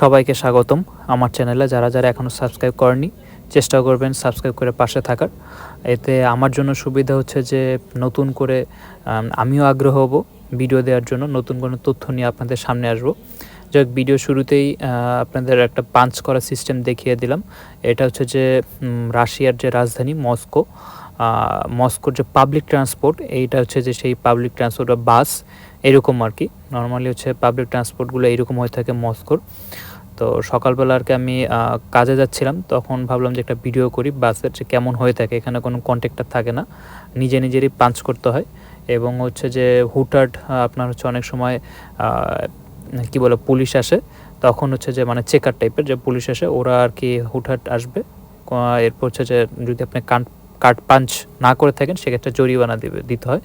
সবাইকে স্বাগতম আমার চ্যানেলে। যারা যারা এখনও সাবস্ক্রাইব করেনি চেষ্টা করবেন সাবস্ক্রাইব করে পাশে থাকার। এতে আমার জন্য সুবিধা হচ্ছে যে, নতুন করে আমিও আগ্রহ হব ভিডিও দেওয়ার জন্য। নতুন কোনো তথ্য নিয়ে আপনাদের সামনে আসব। যাই ভিডিও শুরুতেই আপনাদের একটা পাঞ্চ করা সিস্টেম দেখিয়ে দিলাম। এটা হচ্ছে যে রাশিয়ার যে রাজধানী মস্কো মস্কোর যে পাবলিক ট্রান্সপোর্ট এইটা হচ্ছে যে সেই পাবলিক ট্রান্সপোর্ট বা বাস এরকম আর কি। নর্মালি হচ্ছে পাবলিক ট্রান্সপোর্টগুলো এরকম হয়ে থাকে মস্কোর। তো সকালবেলা আর কি আমি কাজে যাচ্ছিলাম, তখন ভাবলাম যে একটা ভিডিও করি বাসের যে কেমন হয়ে থাকে, এখানে কোনো কন্ট্যাক্টার থাকে না। নিজে নিজেরই পাঞ্চ করতে হয়। এবং হচ্ছে যে হুটহাট আপনার হচ্ছে অনেক সময় কি বলে পুলিশ আসে, তখন হচ্ছে যে মানে চেকার টাইপের যে পুলিশ আসে, ওরা আর কি হুটহাট আসবে। এরপর হচ্ছে যে যদি আপনি কান কার্ড পাঞ্চ না করে থাকেন, সেক্ষেত্রে জরিমানা দিবে, দিতে হয়।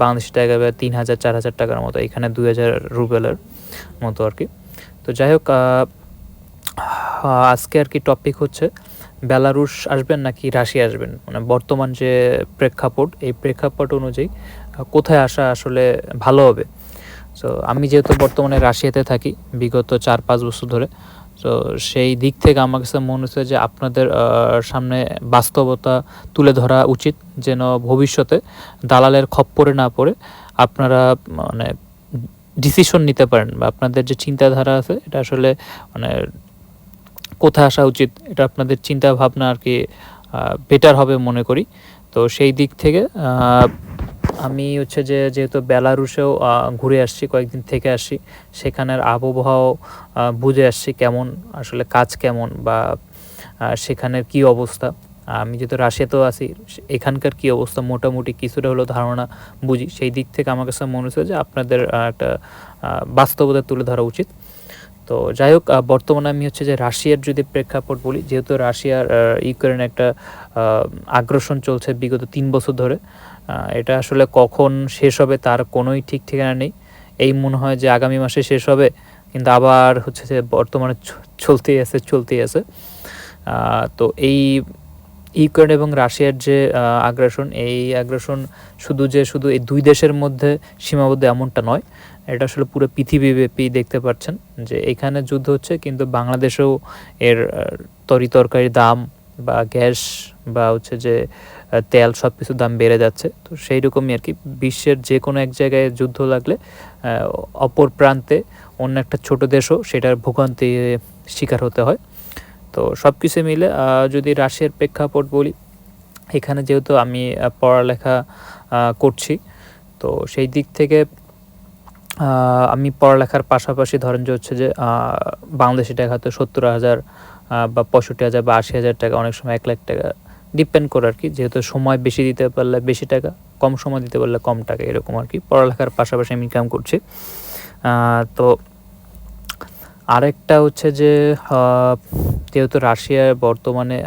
বাংলাদেশি টাকা তিন হাজার, চার হাজার টাকার মতো, এখানে দুই হাজার রুবেলের মতো আর কি। তো যাই হোক আজকে আর কি টপিক হচ্ছে, বেলারুশ আসবেন নাকি রাশিয়া আসবেন? মানে বর্তমান যে প্রেক্ষাপট, এই প্রেক্ষাপট অনুযায়ী কোথায় আসা আসলে ভালো হবে? সো আমি যেহেতু বর্তমানে রাশিয়াতে থাকি, বিগত চার পাঁচ বছর ধরে তো সেই দিক থেকে আমার কাছে মনে হচ্ছে যে আপনাদের সামনে বাস্তবতা তুলে ধরা উচিত, যেন ভবিষ্যতে দালালের খপ্পরে না পড়ে আপনারা মানে ডিসিশন নিতে পারেন বা আপনাদের যে চিন্তাধারা আছে, এটা আসলে মানে কোথায় আসা উচিত, এটা আপনাদের চিন্তা ভাবনা আর কি বেটার হবে মনে করি। তো সেই দিক থেকে আমি হচ্ছে যে যেহেতু বেলারুশেও ঘুরে আসছি, কয়েকদিন থেকে আসছি সেখানের আবহাওয়াও বুঝে আসছি কেমন, আসলে কাজ কেমন বা সেখানের কি অবস্থা। আমি যেহেতু রাশিয়াতেও আছি এখানকার কি অবস্থা মোটামুটি কিছুটা হলেও ধারণা বুঝি। সেই দিক থেকে আমার কাছে মনে হচ্ছে যে আপনাদের একটা বাস্তবতা তুলে ধরা উচিত। তো যাই হোক বর্তমানে আমি হচ্ছে যে রাশিয়ার যদি প্রেক্ষাপট বলি, যেহেতু রাশিয়ার ইউক্রেনে একটা আগ্রাসন চলছে বিগত তিন বছর ধরে এটা আসলে কখন শেষ হবে তার কোনোই ঠিক ঠিকানা নেই। এই মনে হয় যে আগামী মাসে শেষ হবে কিন্তু আবার হচ্ছে যে বর্তমানে চলতেই আছে চলতেই আছে। তো এই ইউক্রেন এবং রাশিয়ার যে আগ্রাসন এই আগ্রাসন শুধু যে শুধু এই দুই দেশের মধ্যে সীমাবদ্ধ এমনটা নয় এটা আসলে পুরো পৃথিবীব্যাপী দেখতে পাচ্ছেন যে এখানে যুদ্ধ হচ্ছে কিন্তু বাংলাদেশেও এর আহ, তরি তরকারির দাম বা গ্যাস বা হচ্ছে যে তেল সব কিছুর দাম বেড়ে যাচ্ছে। তো সেই রকমই আর কি বিশ্বের যে কোনো এক জায়গায় যুদ্ধ লাগলে অপর প্রান্তে অন্য একটা ছোট দেশও সেটার ভোগান্তি শিকার হতে হয়। তো সব কিছু মিলে যদি রাশিয়ার প্রেক্ষাপট বলি, এখানে যেহেতু আমি পড়ালেখা করছি, তো সেই দিক থেকে আমি পড়ালেখার পাশাপাশি ধরেন যে হচ্ছে যে বাংলাদেশি টাকা হয়তো সত্তর হাজার বা পঁয়ষট্টি হাজার বা আশি হাজার টাকা, অনেক সময় এক লাখ টাকা ডিপেন্ড করে আর কি। যেহেতু সময় বেশি দিতে পারলে বেশি টাকা, কম সময় দিতে পারলে কম টাকা, এরকম আর কি। পড়ালেখার পাশাপাশি আমি ইনকাম করছি। তো আরেকটা হচ্ছে যে যেহেতু রাশিয়ার বর্তমানে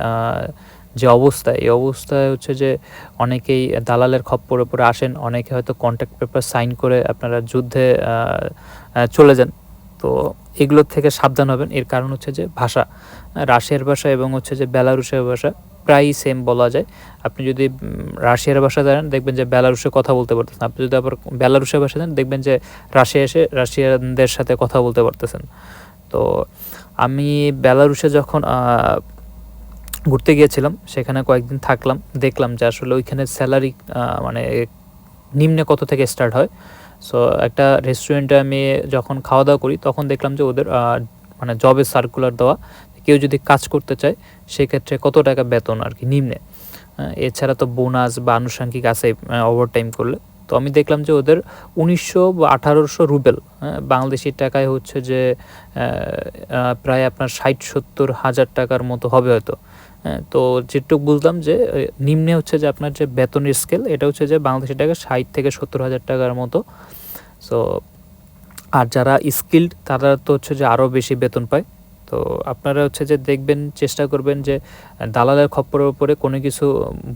যে অবস্থা, এই অবস্থায় হচ্ছে যে অনেকেই দালালের খপ্পর উপরে আসেন, অনেকে হয়তো কন্ট্যাক্ট পেপার সাইন করে আপনারা যুদ্ধে চলে যান। তো এগুলোর থেকে সাবধান হবেন। এর কারণ হচ্ছে যে ভাষা রাশিয়ার ভাষা এবং হচ্ছে যে বেলারুশের ভাষা প্রায় সেম বলা যায়। আপনি যদি রাশিয়ার ভাষা জানেন, দেখবেন যে বেলারুশে কথা বলতে পারতেছেন। আপনি যদি আবার বেলারুশের ভাষা জানেন, দেখবেন যে রাশিয়া এসে রাশিয়ানদের সাথে কথা বলতে পারতেছেন। তো আমি বেলারুশে যখন ঘুরতে গিয়েছিলাম, সেখানে কয়েকদিন থাকলাম, দেখলাম যে আসলে ওইখানে স্যালারি মানে নিম্নে কত থেকে স্টার্ট হয়। সো একটা রেস্টুরেন্টে আমি যখন খাওয়া দাওয়া করি, তখন দেখলাম যে ওদের মানে জবের সার্কুলার দেওয়া, কেউ যদি কাজ করতে চায়, সেক্ষেত্রে কত টাকা বেতন আর কি, নিম্নে। এছাড়া তো বোনাস বা আনুষঙ্গিক আছে ওভারটাইম করলে। তো আমি দেখলাম যে ওদের উনিশশো বা আঠারোশো রুবেল হ্যাঁ, বাংলাদেশি টাকায় হচ্ছে যে প্রায় আপনার ষাট সত্তর হাজার টাকার মতো হবে হয়তো। হ্যাঁ তো যেটুকু বুঝলাম যে নিম্নে হচ্ছে যে আপনার যে বেতনের স্কেল এটা হচ্ছে যে বাংলাদেশি টাকা ষাট থেকে সত্তর হাজার টাকার মতো। সো আর যারা স্কিল্ড তারা তো হচ্ছে যে আরও বেশি বেতন পায়। তো আপনারা হচ্ছে যে দেখবেন, চেষ্টা করবেন যে দালালের খপ্পরের উপরে কোনো কিছু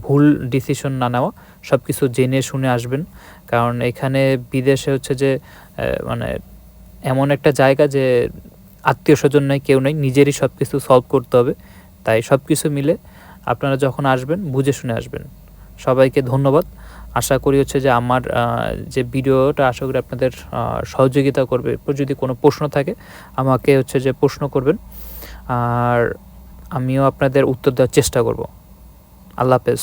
ভুল ডিসিশন না নেওয়া সব কিছু জেনে শুনে আসবেন। কারণ এখানে বিদেশে হচ্ছে যে মানে এমন একটা জায়গা যে, আত্মীয় স্বজন নাই, কেউ নেই, নিজেরই সব কিছু সলভ করতে হবে। তাই সব কিছু মিলে আপনারা যখন আসবেন, বুঝে শুনে আসবেন। সবাইকে ধন্যবাদ। আশা করি হচ্ছে যে আমার যে ভিডিওটা আশা করি আপনাদের সহযোগিতা করবে। এরপর যদি কোনো প্রশ্ন থাকে, আমাকে হচ্ছে যে প্রশ্ন করবেন। আর আমিও আপনাদের উত্তর দেওয়ার চেষ্টা করব। আল্লাহ হাফেজ।